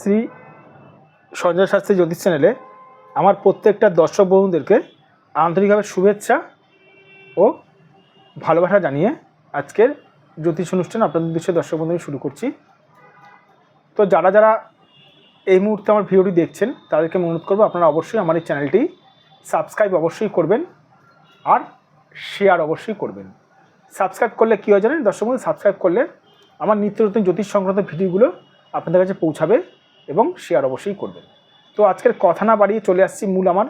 শ্রী সঞ্জয় শাস্ত্রী জ্যোতিষ চ্যানেলে আমার প্রত্যেকটা দর্শক বন্ধুদেরকে আন্তরিকভাবে শুভেচ্ছা ও ভালোবাসা জানিয়ে আজকের জ্যোতিষ অনুষ্ঠান আপনাদের উদ্দেশ্যে দর্শক বন্ধু শুরু করছি। তো যারা যারা এই মুহূর্তে আমার ভিডিওটি দেখছেন, তাদেরকে অনুরোধ করব আপনারা অবশ্যই আমার এই চ্যানেলটি সাবস্ক্রাইব অবশ্যই করবেন আর শেয়ার অবশ্যই করবেন। সাবস্ক্রাইব করলে কী হয় জানেন? দর্শক বন্ধু, সাবস্ক্রাইব করলে আমার নিত্য নতুন জ্যোতিষ সংক্রান্ত ভিডিওগুলো আপনাদের কাছে পৌঁছাবে। এবং শেয়ার অবশ্যই করবেন তো আজকের কথা না বাড়িয়ে চলে আসছি মূল আমার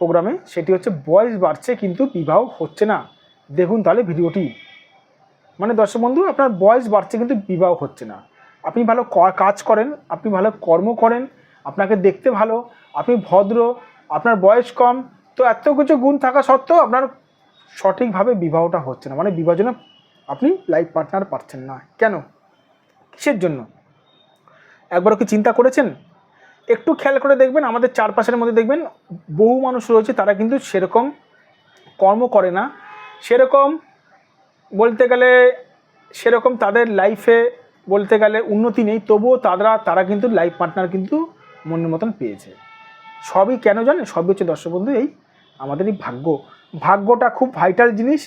প্রোগ্রামে, সেটি হচ্ছে বয়স বাড়ছে কিন্তু বিবাহ হচ্ছে না। দেখুন তাহলে ভিডিওটি। মানে দর্শক বন্ধু, আপনার বয়স বাড়ছে কিন্তু বিবাহ হচ্ছে না। আপনি ভালো কাজ করেন, আপনি ভালো কর্ম করেন, আপনাকে দেখতে ভালো, আপনি ভদ্র, আপনার বয়স কম, তো এত কিছু গুণ থাকা সত্ত্বেও আপনার সঠিকভাবে বিবাহটা হচ্ছে না। মানে বিবাহজনে আপনি লাইফ পার্টনার পাচ্ছেন না। কেন? কিসের জন্য? একবারও কি চিন্তা করেছেন? একটু খেয়াল করে দেখবেন, আমাদের চারপাশের মধ্যে দেখবেন বহু মানুষ রয়েছে, তারা কিন্তু সেরকম কর্ম করে না। সেরকম বলতে গেলে, সেরকম তাদের লাইফে বলতে গেলে উন্নতি নেই, তবুও তারা তারা কিন্তু লাইফ পার্টনার কিন্তু মনের মতন পেয়েছে। সবই কেন জানে সবই হচ্ছে দর্শক বন্ধু, এই আমাদের এই ভাগ্য। ভাগ্যটা খুব ভাইটাল জিনিস।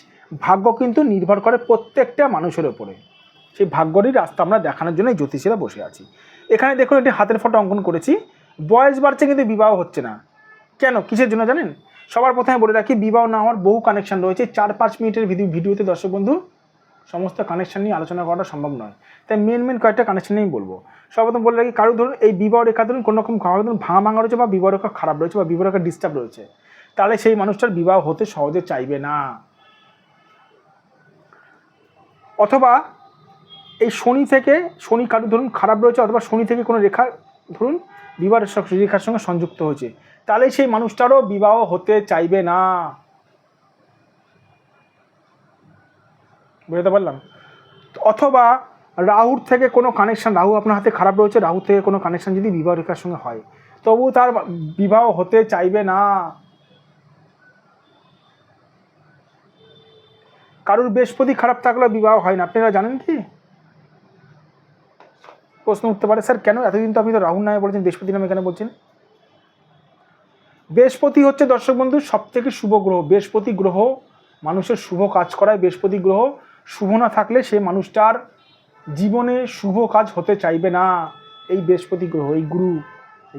ভাগ্য কিন্তু নির্ভর করে প্রত্যেকটা মানুষের ওপরে সেই ভাগ্যরই রাস্তা আমরা দেখানোর জন্য এই জ্যোতিষীরা বসে আছি। এখানে দেখুন একটি হাতের ফটো অঙ্কন করেছি। বয়স বাড়ছে কিন্তু বিবাহ হচ্ছে না। কেন? কিসের জন্য জানেন? সবার প্রথমে বলে রাখি, বিবাহ না হওয়ার বহু কানেকশন রয়েছে। চার পাঁচ মিনিটের ভিডিও, ভিডিওতে দর্শক বন্ধু, সমস্ত কানেকশন নিয়ে আলোচনা করাটা সম্ভব নয়। তাই মেন মেন কয়েকটা কানেকশন নিয়েই বলব। সর্বপ্রথম বলে রাখি কারও ধরুন, এই বিবাহ রেখা ধরুন, কোনো রকম ধরুন, ভাঙা ভাঙা রয়েছে বা বিবাহ রেখা খারাপ রয়েছে বা বিবাহ রেখা ডিস্টার্ব রয়েছে, তাহলে সেই মানুষটার বিবাহ হতে সহজে চাইবে না। অথবা এই শনি থেকে, শনি কারও, ধরুন খারাপ রয়েছে অথবা শনি থেকে কোনো রেখা, ধরুন বিবাহ রেখার সঙ্গে সংযুক্ত হয়েছে। তাহলে সেই মানুষটারও বিবাহ হতে চাইবে না। বুঝতে পারলাম? অথবা রাহুর থেকে কোনো কানেকশান রাহু আপনার হাতে খারাপ রয়েছে, রাহু থেকে কোনো কানেকশান যদি বিবাহ রেখার সঙ্গে হয়, তবু তার বিবাহ হতে চাইবে না। কারুর বৃহস্পতি খারাপ থাকলেও বিবাহ হয় না। আপনারা জানেন কি? প্রশ্ন উঠতে পারে, স্যার, কেন এতদিন তো আপনি তো রাহুল নামে বলেছেন, বৃহস্পতি নামে কেন বলছেন? বৃহস্পতি হচ্ছে, দর্শক বন্ধু সব থেকে শুভ গ্রহ। বৃহস্পতি গ্রহ মানুষের শুভ কাজ করায়। বৃহস্পতি গ্রহ শুভ না থাকলে সে মানুষটার জীবনে শুভ কাজ হতে চাইবে না। এই বৃহস্পতি গ্রহ, এই গুরু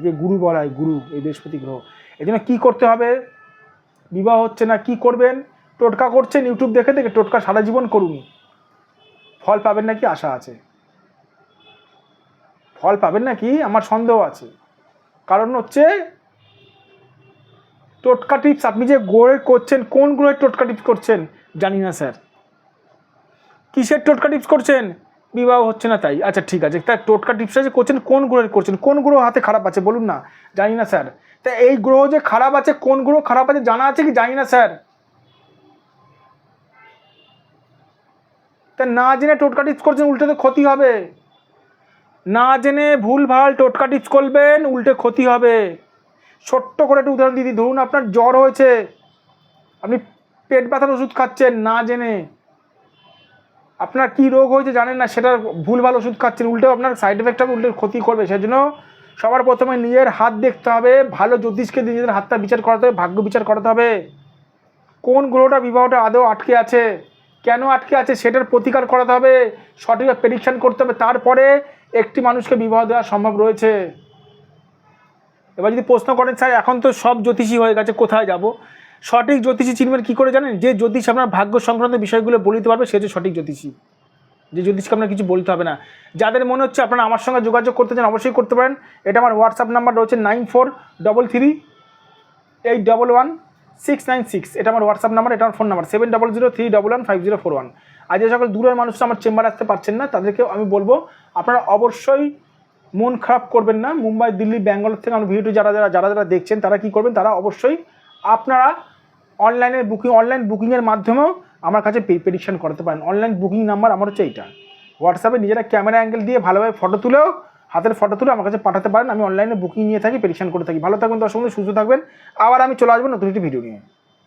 যে গুরু বলা হয় গুরু, এই বৃহস্পতি গ্রহ। এই জন্য কী করতে হবে? বিবাহ হচ্ছে না, কি করবেন? টোটকা করছেন, ইউটিউব দেখে দেখে টোটকা সারা জীবন করুন। ফল পাবেন নাকি? আশা আছে। ফল পাবেন নাকি? আমার সন্দেহ আছে। কারণ হচ্ছে, টোটকা টিপস, আপনি যে গ্রহের করছেন, কোন গ্রহের টোটকা টিপস করছেন? জানি না, স্যার। কিসের টোটকা টিপস করছেন? বিবাহ হচ্ছে না তাই। আচ্ছা ঠিক আছে। তাই টোটকা টিপসটা যে করছেন, কোন গ্রহের করছেন? কোন গ্রহ হাতে খারাপ আছে, বলুন না। জানি না, স্যার। তা এই গ্রহ যে খারাপ আছে, কোন গ্রহ খারাপ আছে জানা আছে কি? জানি না, স্যার। তা না জেনে টোটকা টিপস করছেন, উল্টে তো ক্ষতি হবে। না জেনে ভুল ভালো টোটকা টিপস করবেন, উল্টে ক্ষতি হবে। ছোট্ট করে একটা উদাহরণ দিদি ধরুন আপনার জ্বর হয়েছে, আপনি পেট ব্যথার ওষুধ খাচ্ছেন না জেনে। আপনার কি রোগ হয়েছে জানেন না, সেটার ভুল ভালো ওষুধ খাচ্ছেন উল্টে আপনার সাইড এফেক্ট হবে উল্টে ক্ষতি করবে। সেজন্য সবার প্রথমে নিজের হাত দেখতে হবে, ভালো জ্যোতিষকে নিজেদের হাতটা বিচার করাতে হবে, ভাগ্য বিচার করাতে হবে। কোন গ্রহটা বিবাহটা আদৌ আটকে আছে, কেন আটকে আছে, সেটার প্রতিকার করাতে হবে সঠিকভাবে প্রেডিকশান করতে হবে। তারপরে একটি মানুষকে বিবাহ দেওয়া সম্ভব রয়েছে। এবার যদি প্রশ্ন করেন, স্যার, এখন তো সব জ্যোতিষী হয়ে গেছে, কোথায় যাব? সঠিক জ্যোতিষী চিনবেন কী করে জানেন? যে জ্যোতিষ আপনার ভাগ্য সংক্রান্ত বিষয়গুলো বলিতে পারবে, সে হচ্ছে সঠিক জ্যোতিষী। যে জ্যোতিষকে আপনার কিছু বলতে হবে না। যাদের মনে হচ্ছে আপনারা আমার সঙ্গে যোগাযোগ করতে চান, অবশ্যই করতে পারেন। এটা আমার হোয়াটসঅ্যাপ নাম্বার রয়েছে nine four double three eight double one six nine six. এটা আমার হোয়াটসঅ্যাপ নাম্বার এটা আমার phone number seven double zero three double one five zero four one আর যে সকল দূরের মানুষ আমার চেম্বারে আসতে পারছেন না, তাদেরকেও আমি বলব আপনারা অবশ্যই মন খারাপ করবেন না। মুম্বাই, দিল্লি, ব্যাঙ্গালোর থেকে আমার ভিডিওটি যারা যারা যারা যারা দেখছেন, তারা কী করবেন? তারা অবশ্যই আপনারা অনলাইনে বুকিং, অনলাইন বুকিংয়ের মাধ্যমেও আমার কাছে প্রেডিকশন করাতে পারেন। অনলাইন বুকিং নাম্বার আমার হচ্ছে এইটা। হোয়াটসঅ্যাপে নিজেরা ক্যামেরা অ্যাঙ্গেল দিয়ে ভালোভাবে ফটো তুলেও হাতের ফটো তুলে আমার কাছে পাঠাতে পারেন। আমি অনলাইনে বুকিং নিয়ে থাকি প্রেডিকশন করে থাকি। ভালো থাকবেন, দর্শক সুস্থ থাকবেন। আবার আমি চলে আসব নতুন একটি ভিডিও নিয়ে।